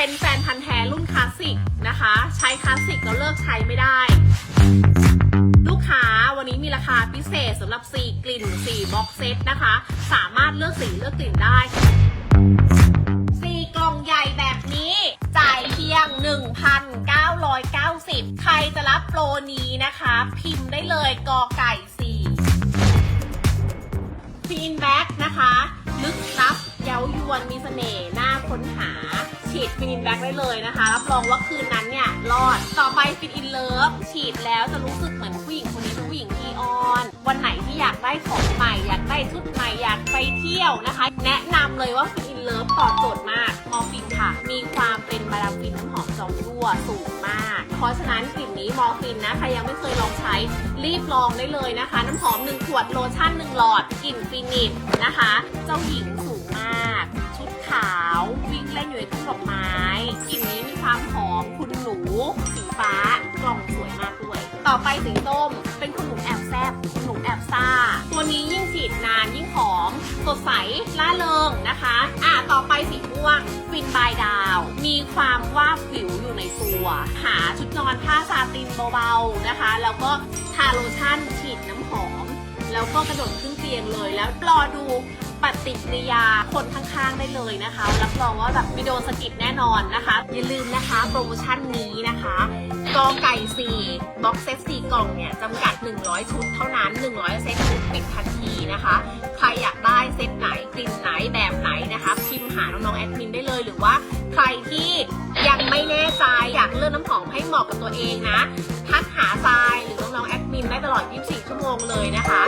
เป็นแฟนพันธ์แท้รุ่นคลาสสิกนะคะ ใช้คลาสสิกแล้วเลิกใช้ไม่ได้ ลูกค้าวันนี้มีราคาพิเศษสำหรับ 4 กลิ่น 4 บ็อกเซตนะคะ สามารถเลือกสีเลือกกลิ่นได้ 4 กล่องใหญ่แบบนี้จ่ายเพียง 1,990 ใครจะรับโปรนี้นะคะ พิมพ์ได้เลยกอไก่4ฟีนแบ็กนะคะ ลึกลับเย้ายวนมีเสน่ห์น่าค้นหา ฉีดฟินอินแบ็กได้เลยนะคะ รับรองว่าคืนนั้นเนี่ยรอด ต่อไปฟินอินเลิฟฉีดแล้วจะรู้สึกเหมือนผู้หญิงคนนี้เป็นผู้หญิงที่ออน วันไหนที่อยากได้ของใหม่ อยากได้ชุดใหม่ อยากไปเที่ยวนะคะ แนะนำเลยว่าฟินอินเลิฟตอบโจทย์มาก มอร์ฟินค่ะ มีความเป็นมาดามฟินน้ำหอมจอมรั่วสูงมาก เพราะฉะนั้นกลิ่นนี้มอร์ฟินนะ ใครยังไม่เคยลองใช้รีบลองได้เลยนะคะ น้ำหอม1ขวดโลชั่น1หลอดกลิ่นฟินิชนะคะ เจ้าหญิงสูงมาก ชุดขาว เล่นอยู่ในทุ่งดอกไม้กลิ่นนี้มีความหอมคุณหนู สีฟ้ากล่องสวยมากด้วย ต่อไปสีส้มเป็นคุณหนูแอบแซบคุณหนูแอบซ่า ตัวนี้ยิ่งฉีดนานยิ่งหอมสดใสล่าเริงนะคะ อะต่อไปสีม่วงฟินบายดาว มีความว่าบวิวอยู่ในตัว หาชุดนอนผ้าซาตินเบาๆนะคะ แล้วก็ทาโลชั่นฉีดน้ำหอม แล้วก็กระโดดขึ้นเตียงเลยแล้วรอดู ฏิกิริยาคนข้างๆได้เลยนะคะ รับรองว่าแบบไม่โดนสะกิดแน่นอนนะคะ อย่าลืมนะคะโปรโมชั่นนี้นะคะกองไก่4บ็อกเซต4กล่องเนี่ยจำกัด 100 ชุดเท่านั้น 100 เซตชุดปิดทันทีนะคะ ใครอยากได้เซตไหนกลิ่นไหนแบบไหนนะคะพิมพ์หาน้องๆแอดมินได้เลยหรือว่าใครที่ยังไม่แน่ใจอยากเลือกน้ำหอมให้เหมาะกับตัวเองนะทักหาทรายหรือน้องๆแอดมินได้ตลอด 24 ชั่วโมงเลยนะคะ